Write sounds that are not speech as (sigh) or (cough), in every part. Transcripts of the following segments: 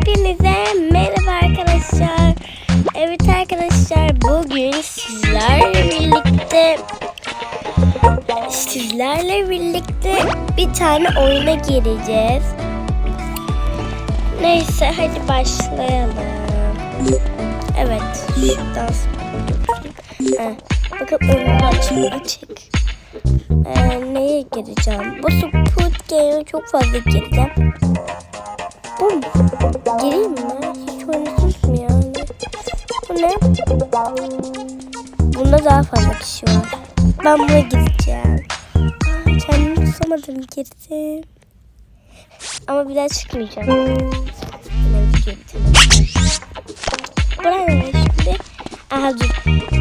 Hepinize merhaba arkadaşlar. Evet arkadaşlar bugün sizlerle birlikte sizlerle birlikte bir tane oyuna gireceğiz. Neyse hadi başlayalım. Evet şuradan bakın oyunu açık açık. Ee, neye gireceğim? Bu Squid Game'e çok fazla gireceğim. Mu? Gireyim mi? Hiç oynasız mı yani? Bu ne? Bunda daha fazla kişi var. Ben buna gireceğim. Kendimi tutamadım girdim. Ama bir daha çıkmayacağım. Bir girdim. Buraya şimdi? Aha dur.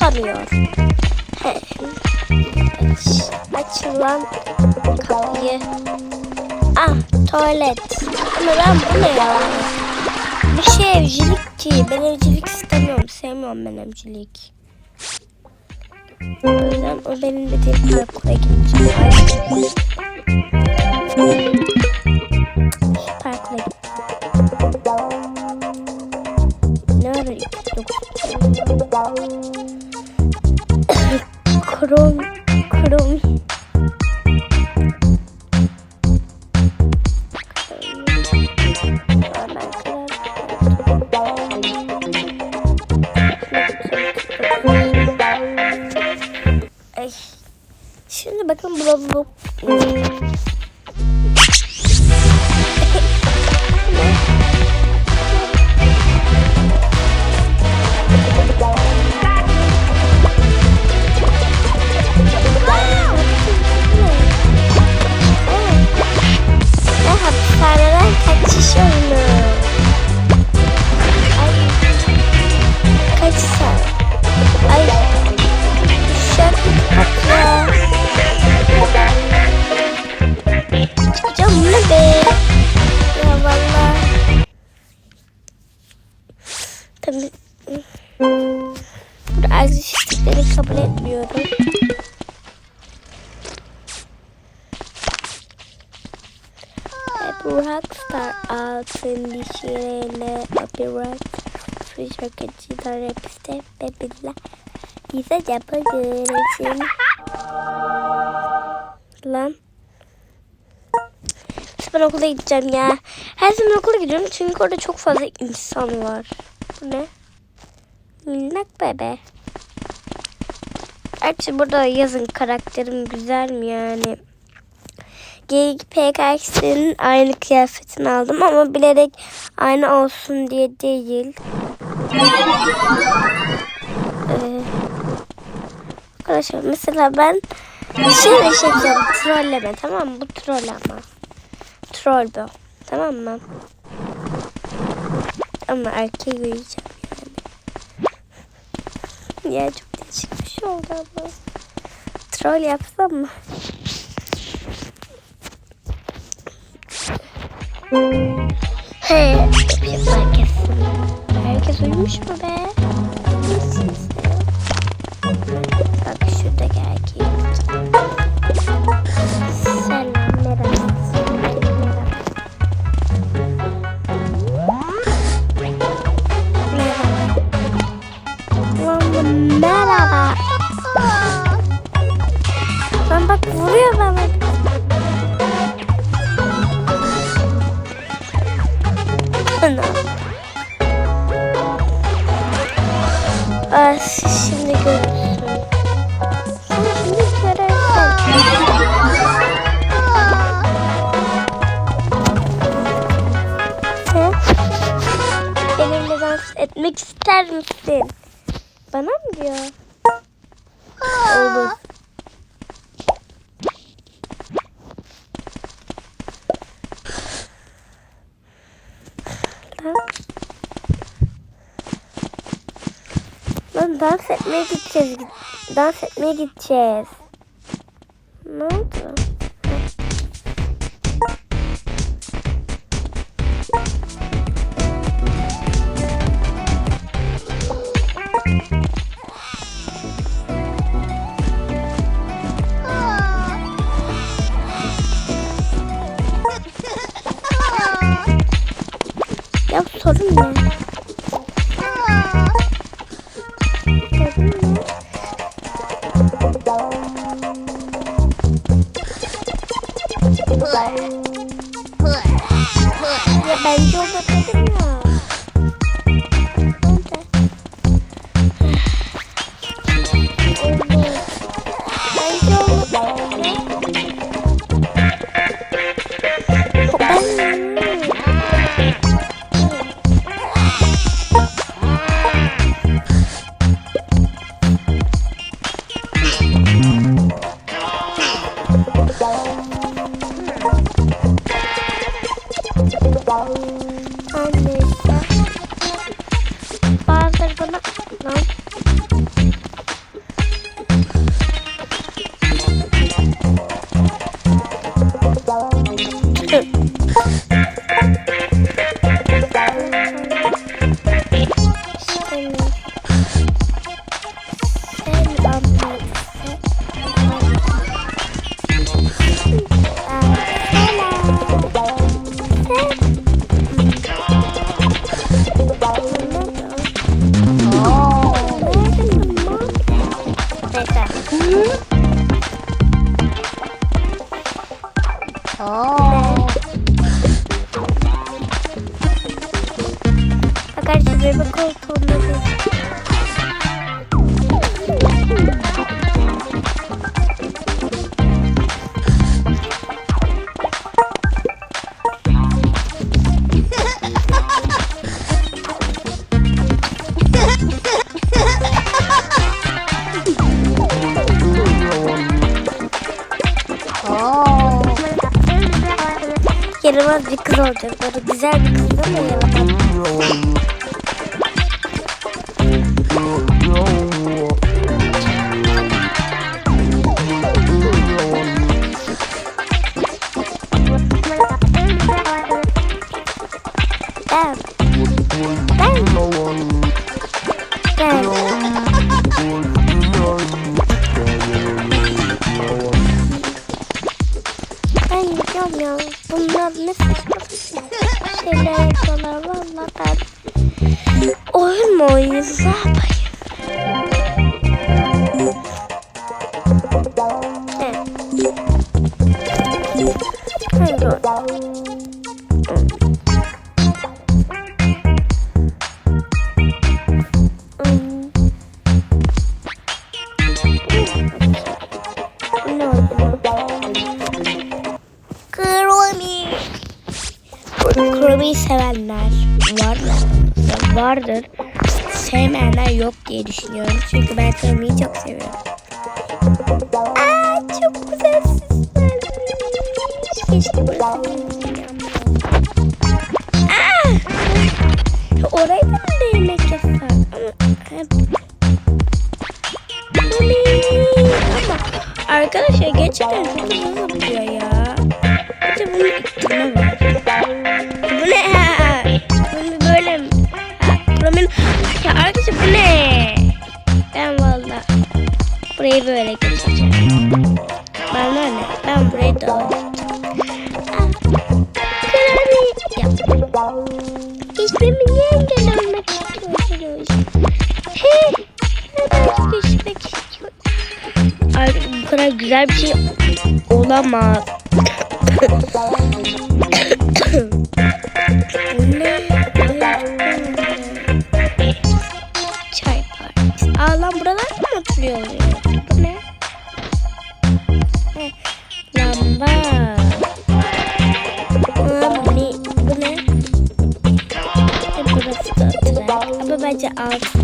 He. Aç, açılan kapıyı. Ah tuvalet. Ama ben bu ne ya? Bir şey evcilik ki. Ben evcilik istemiyorum. Sevmiyorum ben evcilik. O yüzden o benim dediğim parkura gideceğim. soul. Gideceğim ya Her zaman okula gidiyorum çünkü orada çok fazla insan var Bu ne? Minnak bebe Gerçi burada yazın karakterim güzel mi yani? Geyik PKX'nin aynı kıyafetini aldım ama bilerek aynı olsun diye değil. Ee, arkadaşlar mesela ben şöyle şey yapacağım. Trolleme tamam mı? Bu troll ama. Troll bu. Tamam mı? Ama erkeği göreceğim yani. Ya çok değişik bir şey oldu ama. Troll yapsam mı? He, herkes. Herkes uyumuş mu be? Bak şuradaki erkeği. Chess. Não tô. vardır. Sevmeyenler yok diye düşünüyorum. Çünkü ben kırmızıyı çok seviyorum. Aa, çok güzel sesler. Keşke Orayı da mı değmek yasak? Ama Arkadaşlar gerçekten çok hızlı zıplıyor burayı böyle geçeceğim. Bana ne? Ben burayı dolaşacağım. Ah, Klavye. Geçmemi niye engel olmak istiyorsunuz? He. Neden geçmek istiyorum? Ay bu kadar güzel bir şey olamaz. (laughs) Bye.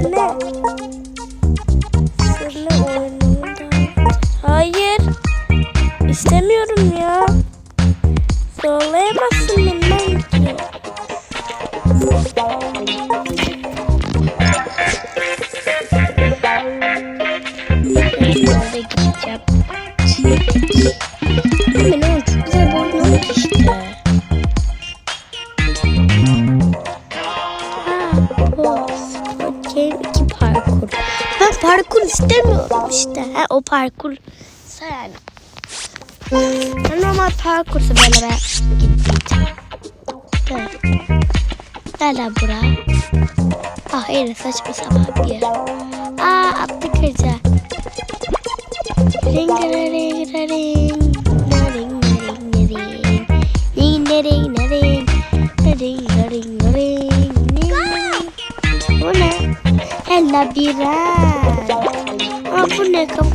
Ne? Sırlı oyununda. Hayır. İstemiyorum ya. Zorlayamazsın parkur yani. Ben normal parkursu böyle be. Gittim. Böyle. Nereden bura? Ah öyle saçma sapan bir yer. Aa attık hırca. Ring ring ring Bu ne? He labirent. Aa, bu ne? Kapı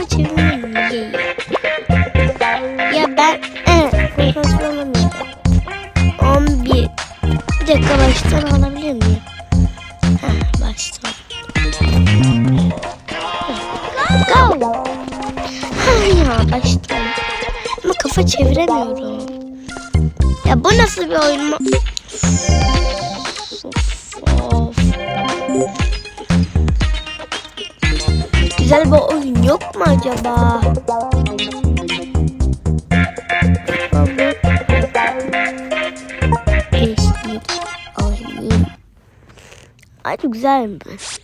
Ay güzelmiş.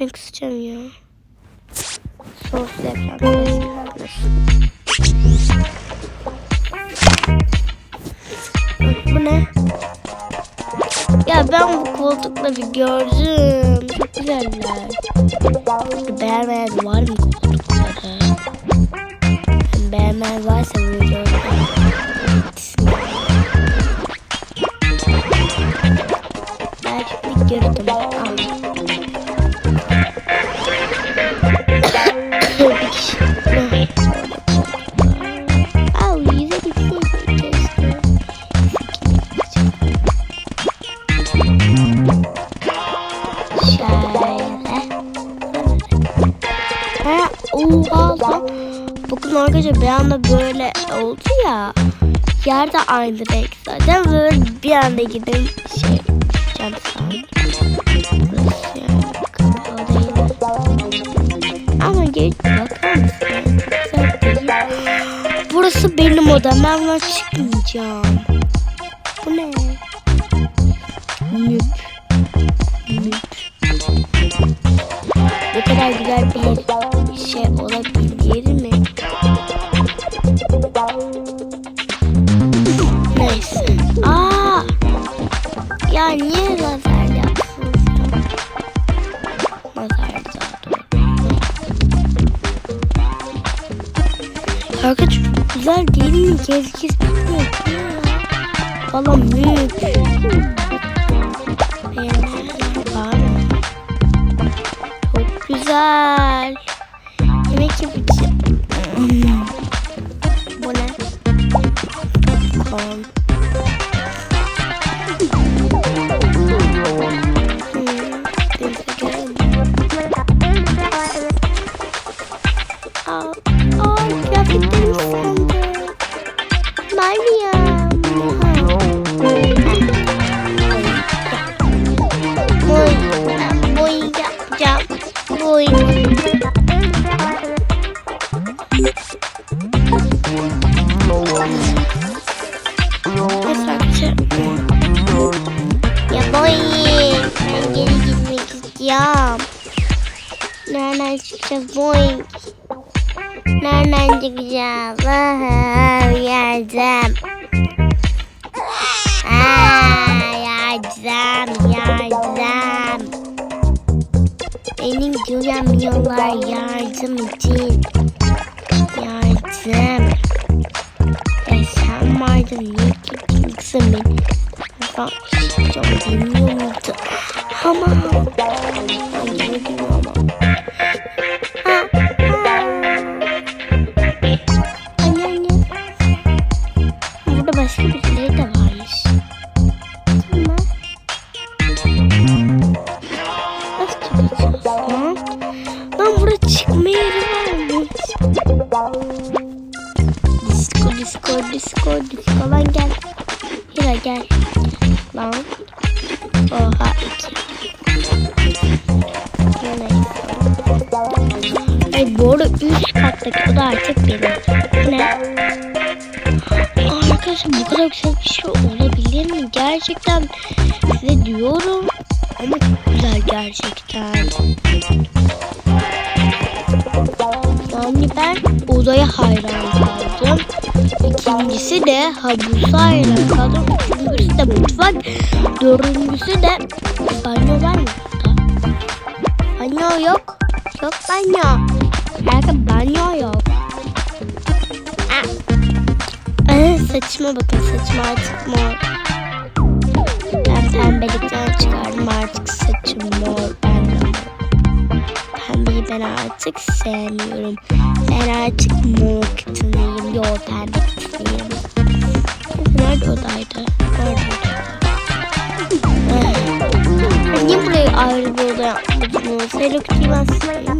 Ben kısacağım ya. Sos gelmesin. Bu ne? Ya ben bu koltukları gördüm. Çok güzeller. Beğenmeyen var mı koltukları? Beğenmeyen varsa bunu gördüm. Ben şimdi gördüm. Al. Bakın arkadaşlar bir anda böyle oldu ya. Yer de aynı renk zaten böyle bir anda gidin şey cam. Ama geç bakar mısın? Burası benim odam. Ben buna çıkmayacağım. Bu ne? Nüp. Nüp. Bu kadar güzel bir şey olabilir mi? Ya niye lazer yapsınız ya? Lazer. Arkadaş güzel değil mi? Gez gez bitmiyor. Var mı? Çok güzel. Nereden çıkacağız? Aha, yardım. Yardım, yardım. Beni göremiyorlar yardım için. Yardım. E sen vardın niye kızım beni? Ben çok bilmiyor muydu? Ama. Lan. Oha iki. Neyse. Ay bu arada üst kattaki o da artık benim. Bu ne? Aa, Arkadaşlar bu kadar güzel bir şey olabilir mi? Gerçekten size diyorum. Ama çok güzel gerçekten. Yani ben odaya hayran kaldım. İkincisi de havuza hayran kaldım. Üçüncüsü de mutfak. Dördüncüsü de banyo var mı? Banyo yok. Yok banyo. Herkese banyo yok. Aa. Saçıma bakın saçım artık mor. Ben pembelikten çıkardım artık saçım mor. Pembeyi ben artık sevmiyorum. Ben artık mor kıtınıyım. Yo pembe kıtınıyım. Nerede odaydı? Nerede. Niye buraya ayrı bir oda yapmadınız? Hello Kitty'yi ben sevmiyorum.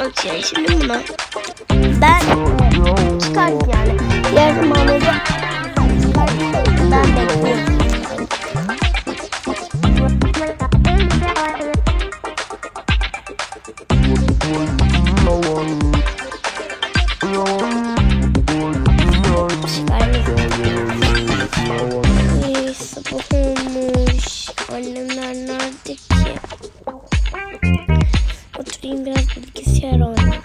(coughs) Okey şimdi buna ben çıkardım yani. Zamanlarda çıkardım. Ben bekliyorum. Oynayayım.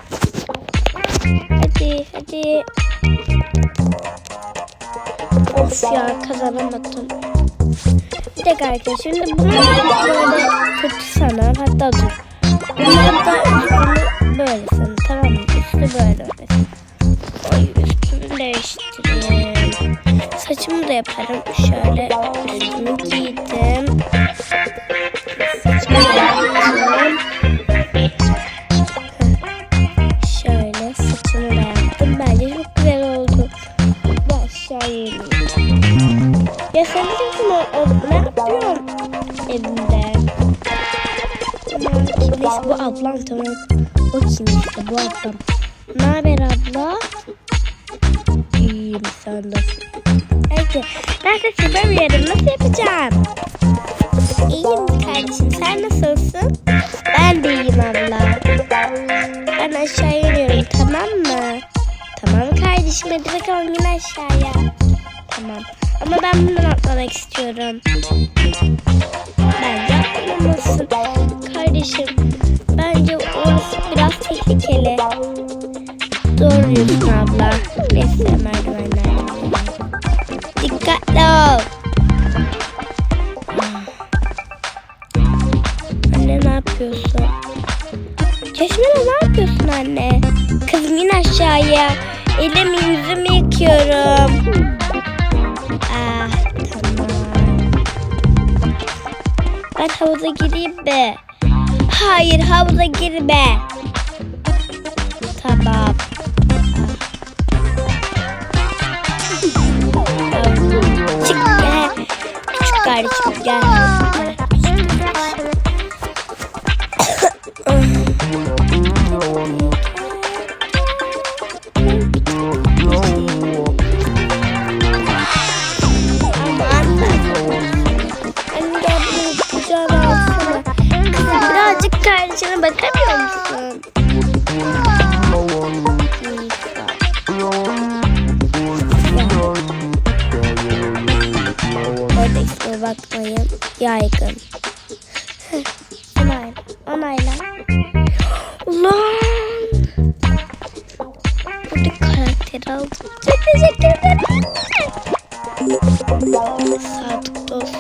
Hadi hadi. Of ya kazanamadım. Bir dakika arkadaşlar şimdi bunu böyle kötü sanar hatta dur. Bunu hatta üstünü böyle sanar tamam mı? Üstü böyle öyle. Üstümü değiştireyim. Saçımı da yaparım. Şöyle üstümü giydim. Ablam tamam. O kim işte bu ablam. Ne haber abla? İyiyim sen de. Peki ben de süper bir yerim. Nasıl yapacağım? İyiyim kardeşim. Sen nasılsın? Ben de iyiyim abla. Ben aşağı iniyorum tamam mı? Tamam kardeşim hadi bakalım in aşağıya. Tamam. Ama ben bundan atlamak istiyorum. Bence atlamamalısın. Kardeşim burası biraz tehlikeli. Doğru diyorsun abla. Neyse merdivenler. Dikkatli ol. Ah. Anne ne yapıyorsun? Çeşmede ne yapıyorsun anne? Kızım in aşağıya. Elimi yüzümü yıkıyorum. Ah tamam. Ben havuza gireyim be. Hayır havuza girme. Tamam. Çık gel. Küçük kardeşim. Gel. Kardeşine bakamıyor musun? Orada isme bakmayın. Yaygın. Onayla. Onayla. Ulan. Burada karakteri aldım. Çok teşekkür ederim. Sadık dost.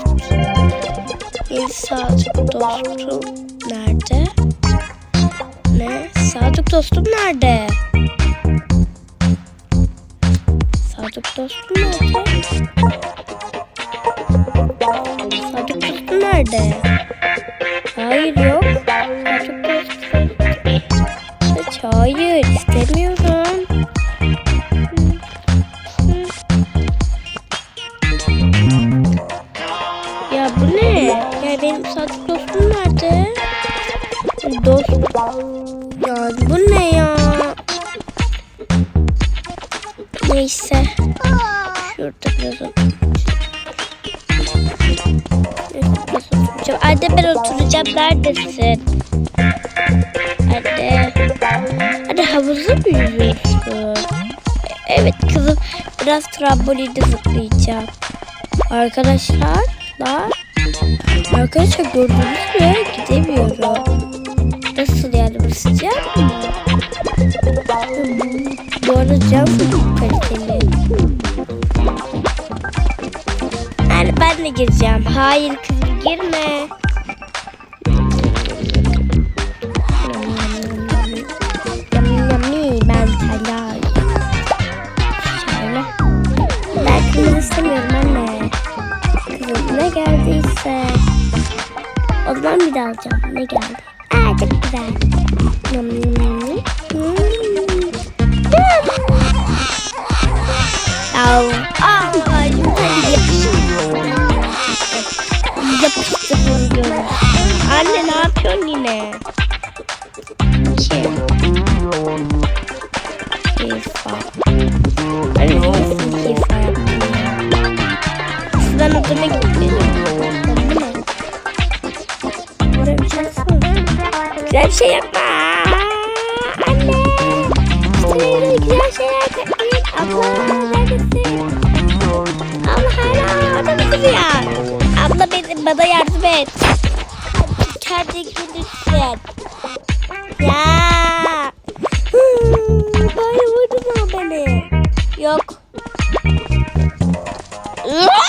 Sadık dostum dostum nerede? Sadık dostum nerede? Oturacağım. Anne ben oturacağım. Neredesin? Anne. Anne havuzda mı yüzüyorsun? Evet kızım. Biraz trambolinde zıplayacağım. Arkadaşlar. Arkadaşlar gördünüz mü? Gidemiyorum. Nasıl yani bu sıcak mı? Bu arada çok kaliteli. Yani ben de gireceğim. Hayır kızım girme. Ben hala Şöyle. Ben kırmızı istemiyorum anne. Ne geldiyse. O zaman bir daha alacağım. Ne geldi? Aa çok güzel. Yum.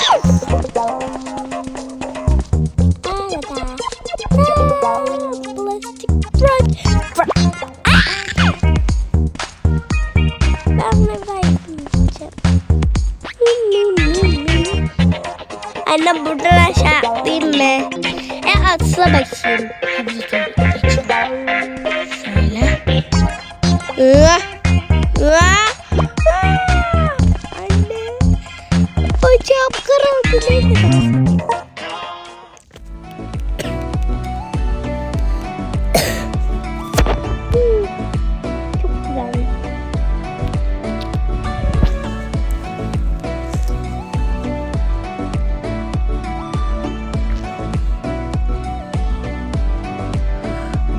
Woo!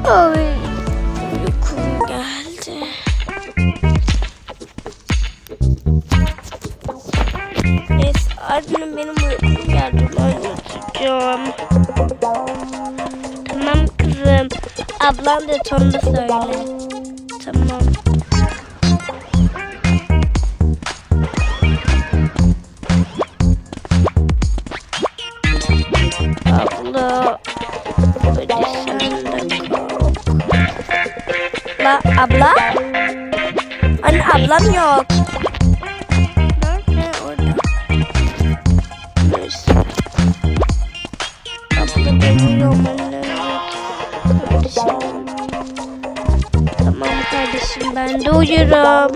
Ay, uykum geldi. Neyse, annem benim uykum geldi. Ben yatacağım. Tamam kızım. Ablam da tonda söyle. Ben